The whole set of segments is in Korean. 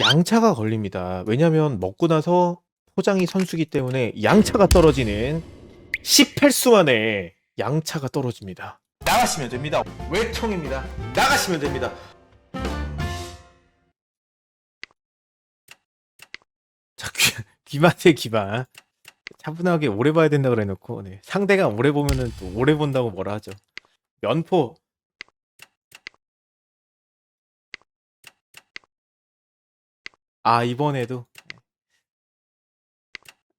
양차가 걸립니다. 왜냐면 먹고 나서 포장이 선수기 때문에 양차가 떨어지는 18수 만에 양차가 떨어집니다. 나가시면 됩니다. 외통입니다. 나가시면 됩니다. 자, 귀, 귀맛에 귀맛. 차분하게 오래 봐야 된다 그래 놓고 네. 상대가 오래 보면은 또 오래 본다고 뭐라 하죠. 면포 아 이번에도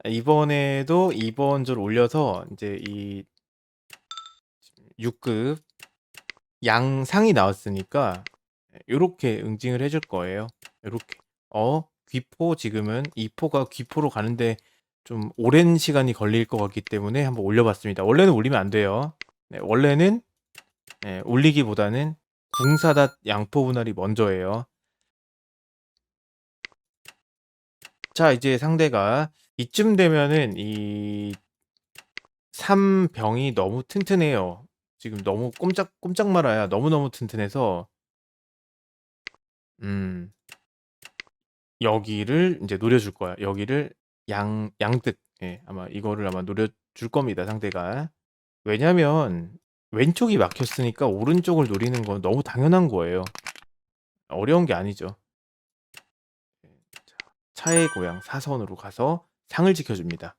아, 이번에도 2번 줄 올려서 이제 이 6급 양상이 나왔으니까 요렇게 응징을 해줄 거예요. 요렇게 어 귀포 지금은 이 포가 귀포로 가는데 좀 오랜 시간이 걸릴 것 같기 때문에 한번 올려봤습니다. 원래는 올리면 안 돼요. 네, 원래는 네, 올리기보다는 궁사닷 양포 분할이 먼저예요. 자, 이제 상대가 이쯤 되면은 이 3병이 너무 튼튼해요. 지금 너무 꼼짝 꼼짝 말아야 너무너무 튼튼해서 음. 여기를 이제 노려 줄 거야. 여기를 양 양득. 예. 아마 이거를 아마 노려 줄 겁니다, 상대가. 왜냐면 왼쪽이 막혔으니까 오른쪽을 노리는 건 너무 당연한 거예요. 어려운 게 아니죠. 차의 고향 사선으로 가서 상을 지켜줍니다.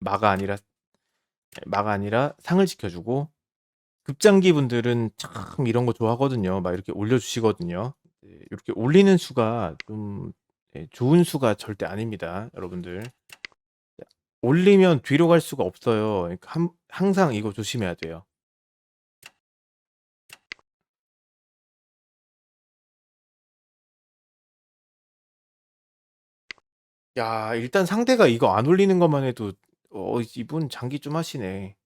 마가 아니라 예, 마가 아니라 상을 지켜주고 급장기 분들은 참 이런 거 좋아하거든요. 막 이렇게 올려주시거든요. 예, 이렇게 올리는 수가 좀 예, 좋은 수가 절대 아닙니다, 여러분들. 자, 올리면 뒤로 갈 수가 없어요. 그러니까 한, 항상 이거 조심해야 돼요. 야, 일단 상대가 이거 안 올리는 것만 해도 어, 이분 장기 좀 하시네.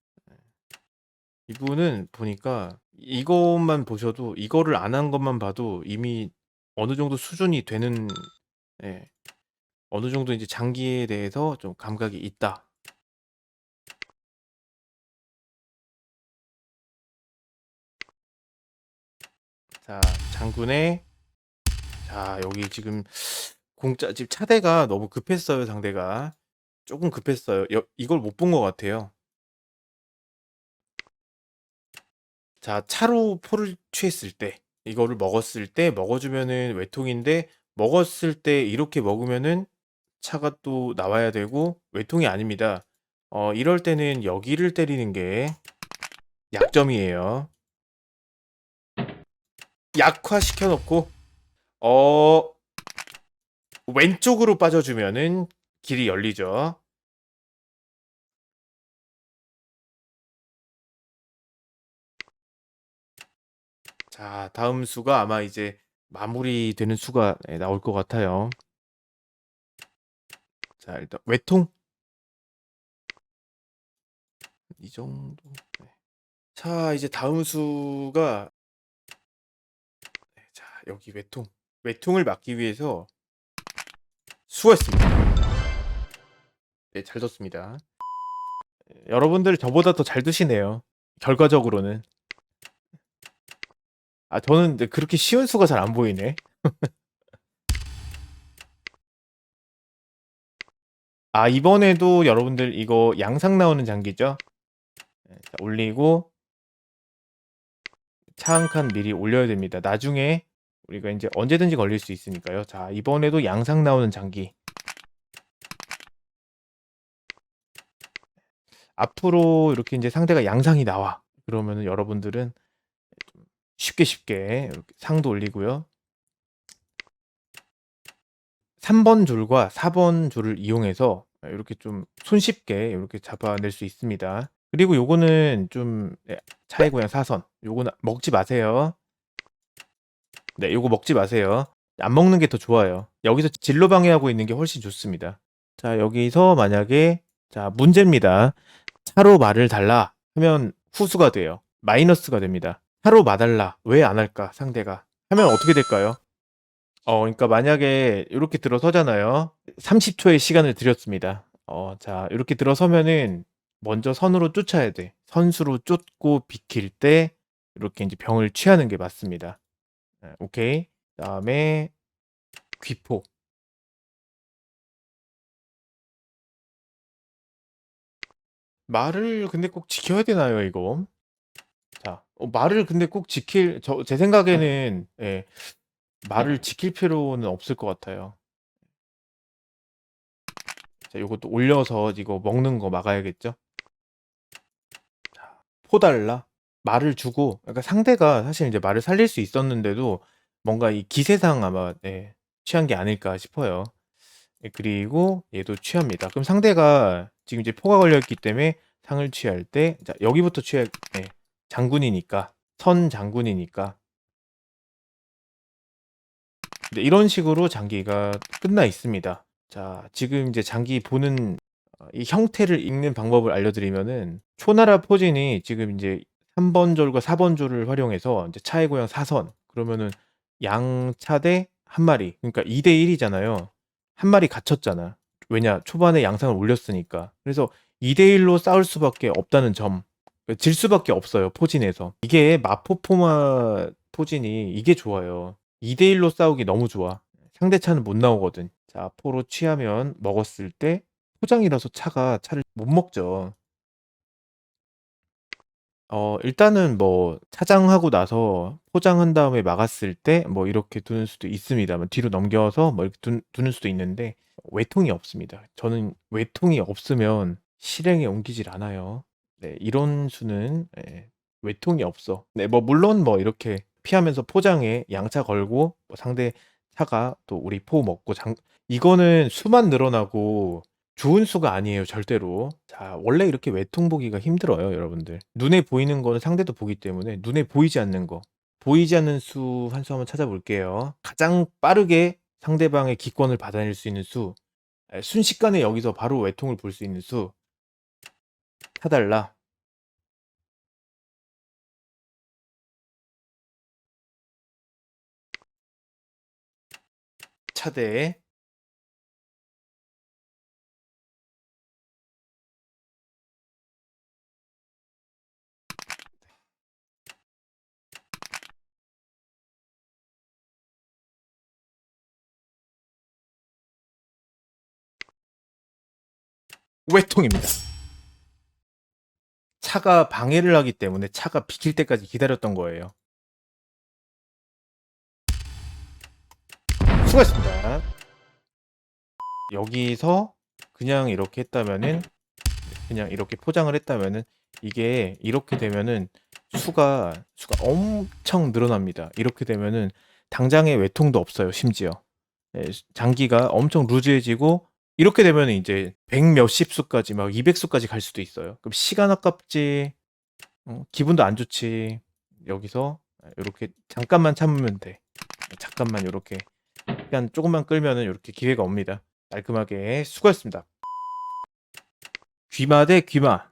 이분은 보니까 이것만 보셔도 이거를 안 한 것만 봐도 이미 어느 정도 수준이 되는 예. 어느 정도 이제 장기에 대해서 좀 감각이 있다. 자, 장군의 자, 여기 지금 공짜 지금 차대가 너무 급했어요, 상대가. 조금 급했어요. 여, 이걸 못 본 것 같아요. 자, 차로 포를 취했을 때, 이거를 먹었을 때 먹어 주면은 외통인데 먹었을 때 이렇게 먹으면은 차가 또 나와야 되고 외통이 아닙니다. 어, 이럴 때는 여기를 때리는 게 약점이에요. 약화시켜 놓고 어 왼쪽으로 빠져주면은 길이 열리죠. 자, 다음 수가 아마 이제 마무리되는 수가 네, 나올 것 같아요. 자, 일단 외통 이 정도. 네. 자, 이제 다음 수가 네, 자, 여기 외통. 외통을 막기 위해서 수고했습니다. 네, 잘 뒀습니다. 네, 여러분들 저보다 더 잘 드시네요. 결과적으로는. 아, 저는 그렇게 쉬운 수가 잘 안 보이네. 아, 이번에도 여러분들 이거 양상 나오는 장기죠? 네, 자, 올리고 차 한 칸 미리 올려야 됩니다. 나중에 우리가 이제 언제든지 걸릴 수 있으니까요. 자, 이번에도 양상 나오는 장기. 앞으로 이렇게 이제 상대가 양상이 나와. 그러면은 여러분들은 좀 쉽게 쉽게 이렇게 상도 올리고요. 3번 줄과 4번 줄을 이용해서 이렇게 좀 손쉽게 이렇게 잡아낼 수 있습니다. 그리고 요거는 좀 네, 차의 고향 사선. 요거는 먹지 마세요. 네, 요거 먹지 마세요. 안 먹는 게 더 좋아요. 여기서 진로 방해하고 있는 게 훨씬 좋습니다. 자, 여기서 만약에 자, 문제입니다. 차로 말을 달라 하면 후수가 돼요. 마이너스가 됩니다. 차로 마달라 왜 안 할까 상대가 하면 어떻게 될까요? 어, 그러니까 만약에 이렇게 들어서잖아요. 30초의 시간을 드렸습니다. 어, 자, 이렇게 들어서면은 먼저 선으로 쫓아야 돼. 선수로 쫓고 비킬 때 이렇게 이제 병을 취하는 게 맞습니다. 네, 오케이. 그다음에 귀포. 말을 근데 꼭 지켜야 되나요, 이거? 자, 어, 말을 근데 꼭 지킬 저 제 생각에는 예, 말을 네. 지킬 필요는 없을 것 같아요. 자, 요것도 올려서 이거 먹는 거 막아야겠죠? 자, 포달라. 말을 주고 그러니까 상대가 사실 이제 말을 살릴 수 있었는데도 뭔가 이 기세상 아마 예 취한 게 아닐까 싶어요. 예 그리고 얘도 취합니다. 그럼 상대가 지금 이제 포가 걸려 있기 때문에 상을 취할 때 자 여기부터 취할 예 장군이니까 선 장군이니까 네 이런 식으로 장기가 끝나 있습니다. 자 지금 이제 장기 보는 어 이 형태를 읽는 방법을 알려드리면은 초나라 포진이 지금 인제 3번 졸과 4번 졸을 활용해서 인제 차의 고향 사선 그러면은 양차 대 1 마리 그러니까 2 대 1 이잖아요. 1 마리 갇혔잖아. 왜냐 초반에 양상을 올렸으니까. 그래서 2 대 1로 싸울 수밖에 없다는 점. 그질 수밖에 없어요 포진에서. 이게 마포포마 포진이 이게 좋아요. 2 대 1로 싸우기 너무 좋아. 상대 차는 못 나오거든. 자 포로 취하면 먹었을 때 포장이라서 차가 차를 못 먹죠. 어 일단은 뭐 차장하고 나서 포장한 다음에 막았을 때 뭐 이렇게 두는 수도 있습니다만 뒤로 넘겨서 뭐 이렇게 둔 두는 수도 있는데 외통이 없습니다. 저는 외통이 없으면 실행에 옮기질 않아요. 네 이런 수는 예 외통이 없어. 네 뭐 물론 뭐 이렇게 피하면서 포장에 양차 걸고 뭐 상대 차가 또 우리 포 먹고 장 이거는 수만 늘어나고 좋은 수가 아니에요 절대로. 자 원래 이렇게 외통 보기가 힘들어요 여러분들. 눈에 보이는 거는 상대도 보기 때문에 눈에 보이지 않는 거 보이지 않는 수 한 수 한번 찾아볼게요. 가장 빠르게 상대방의 기권을 받아낼 수 있는 수예 순식간에 여기서 바로 외통을 볼 수 있는 수 사 달라. 차대 외통입니다. 차가 방해를 하기 때문에 차가 비킬 때까지 기다렸던 거예요. 수고하셨습니다. 여기서 그냥 이렇게 했다면은 그냥 이렇게 포장을 했다면은 이게 이렇게 되면은 수가 수가 엄청 늘어납니다. 이렇게 되면은 당장에 외통도 없어요 심지어. 예 장기가 엄청 루즈해지고 이렇게 되면은 인제 100 몇십 수까지 막200 수까지 갈 수도 있어요. 그럼 시간 아깝지 어 기분도 안 좋지. 여기서 아 요렇게 잠깐만 참으면 돼. 잠깐만 요렇게 시간 쪼금만 끌면은 요렇게 기회가 옵니다. 깔끔하게 수고하셨습니다. 귀마 대 귀마.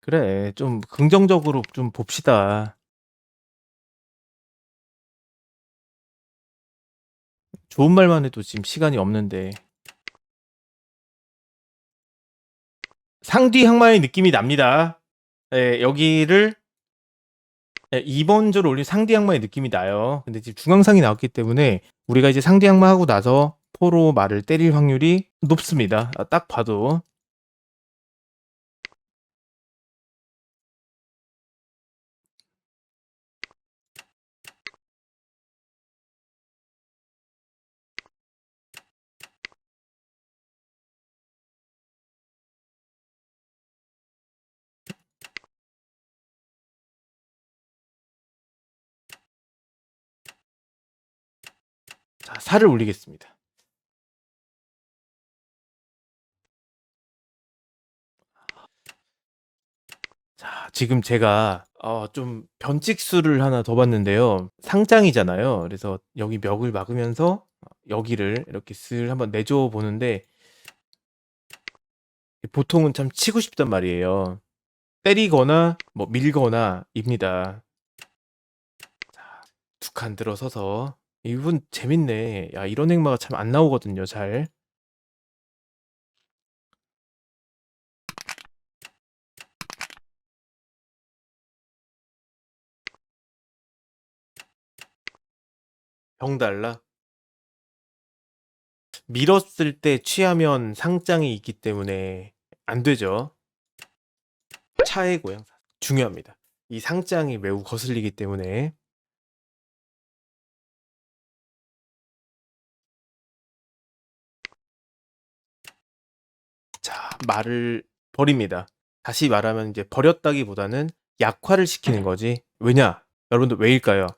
그래 좀 긍정적으로 좀 봅시다. 좋은 말만 해도 지금 시간이 없는데. 상뒤 항마의 느낌이 납니다. 예 여기를 예 2번줄 올린 상뒤 항마의 느낌이 나요. 근데 지금 중앙상이 나왔기 때문에 우리가 이제 상뒤 항마 하고 나서 포로 말을 때릴 확률이 높습니다. 아딱 봐도. 자 살을 올리겠습니다. 자 지금 제가 어 좀 변칙수를 하나 더 봤는데요. 상장이잖아요. 그래서 여기 멱을 막으면서 어 여기를 이렇게 슬 한번 내줘 보는데 보통은 참 치고 싶단 말이에요. 때리거나 뭐 밀거나입니다. 자 두 칸 들어서서 이분 재밌네. 야 이런 행마가 참 안 나오거든요 잘. 병 달라. 밀었을 때 취하면 상장이 있기 때문에 안 되죠. 차의 고향 중요합니다. 이 상장이 매우 거슬리기 때문에 말을 버립니다. 다시 말하면 이제 버렸다기보다는 약화를 시키는 거지. 왜냐? 여러분들 왜일까요?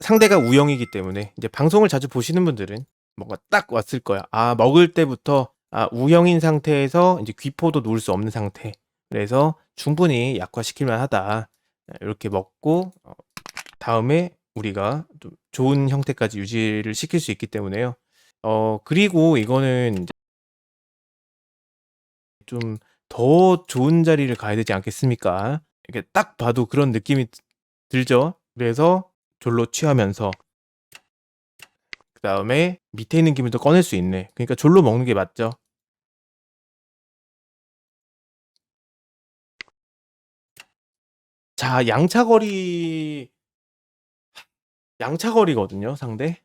상대가 우영이기 때문에 이제 방송을 자주 보시는 분들은 뭔가 딱 왔을 거야. 아 먹을 때부터 아 우영인 상태에서 이제 귀포도 놓을 수 없는 상태. 그래서 충분히 약화시킬 만하다. 이렇게 먹고 어, 다음에 우리가 좀 좋은 형태까지 유지를 시킬 수 있기 때문에요. 어 그리고 이거는 이제 좀 더 좋은 자리를 가야 되지 않겠습니까? 이렇게 딱 봐도 그런 느낌이 드- 들죠. 그래서 졸로 취하면서 그 다음에 밑에 있는 기물도 꺼낼 수 있네. 그러니까 졸로 먹는 게 맞죠. 자, 양차거리 양차거리거든요, 상대.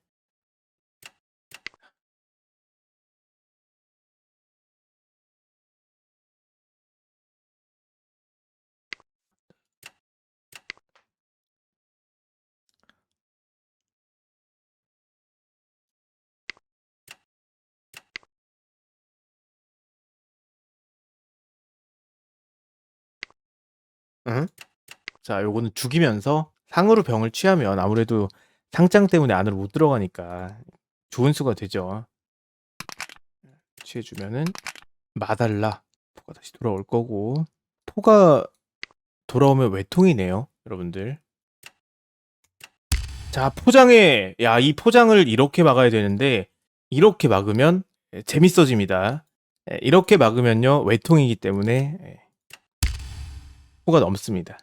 응? 자, 요거는 죽이면서 상으로 병을 취하면 아무래도 상장 때문에 안으로 못 들어가니까 좋은 수가 되죠. 취해주면은 마달라 포가 다시 돌아올 거고 포가 돌아오면 외통이네요, 여러분들. 자, 포장해. 야, 이 포장을 이렇게 막아야 되는데 이렇게 막으면 예, 재밌어집니다. 예, 이렇게 막으면요 외통이기 때문에 예, 포가 넘습니다.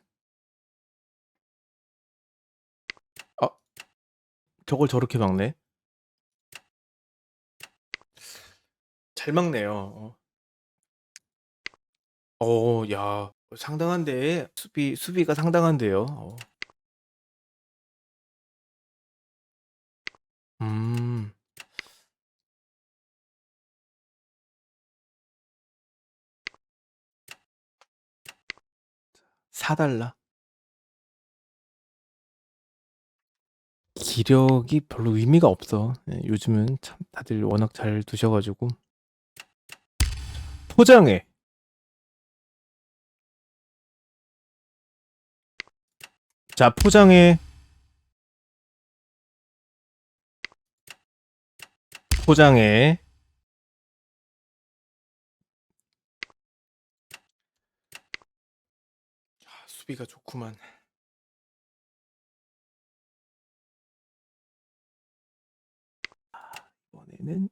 어, 저걸 저렇게 막네. 잘 막네요. 어, 어, 야, 상당한데 수비 수비가 상당한데요. 어. 음, 4달러. 기력이 별로 의미가 없어. 예, 요즘은 참 다들 워낙 잘 두셔 가지고 포장해. 자, 포장해. 포장해. 아, 수비가 좋구만. 아, 이번에는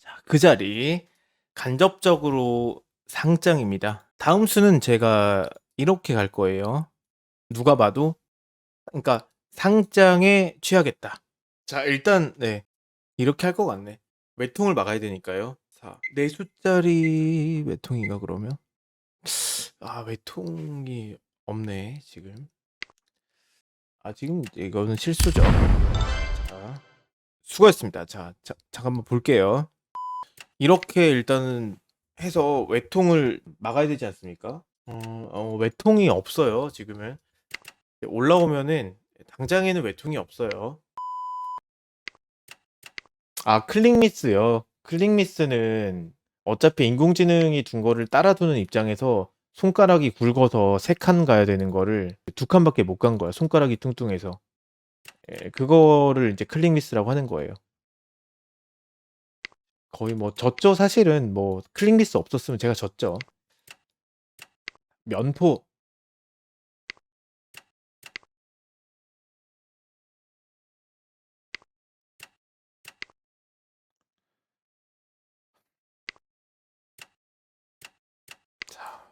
자, 그 자리 간접적으로 상장입니다. 다음 수는 제가 이렇게 갈 거예요. 누가 봐도 그러니까 상장에 취하겠다. 자, 일단 네. 이렇게 할 것 같네. 외통을 막아야 되니까요. 자, 네 숫자리 외통인가 그러면? 아, 외통이 없네, 지금. 아, 지금 이거는 실수죠. 자, 수고했습니다. 자, 자 잠깐만 볼게요. 이렇게 일단은 해서 외통을 막아야 되지 않습니까? 어, 어, 외통이 없어요, 지금은. 올라오면은 당장에는 외통이 없어요. 아, 클릭 미스요. 클릭 미스는 어차피 인공지능이 둔 거를 따라두는 입장에서 손가락이 굵어서 세 칸 가야 되는 거를 두 칸밖에 못 간 거야. 손가락이 뚱뚱해서. 예, 그거를 이제 클릭 미스라고 하는 거예요. 거의 뭐 졌죠. 사실은 뭐 클릭리스 없었으면 제가 졌죠. 면포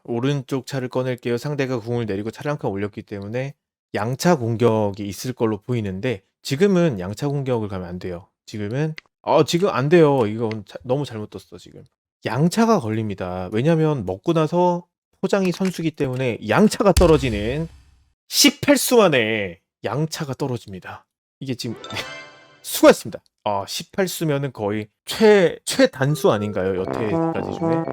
오른쪽 차를 꺼낼게요. 상대가 궁을 내리고 칸 올렸기 때문에 양차 공격이 있을 걸로 보이는데 지금은 양차 공격을 가면 안 돼요. 지금은 어 지금 안 돼요. 이건 자- 너무 잘못 떴어 지금. 양차가 걸립니다. 왜냐면 먹고 나서 포장이 선수기 때문에 양차가 떨어지는 18수 만에 양차가 떨어집니다. 이게 지금 수고했습니다. 어, 아, 18수면은 거의 최, 최단수 아닌가요? 여태까지 중에?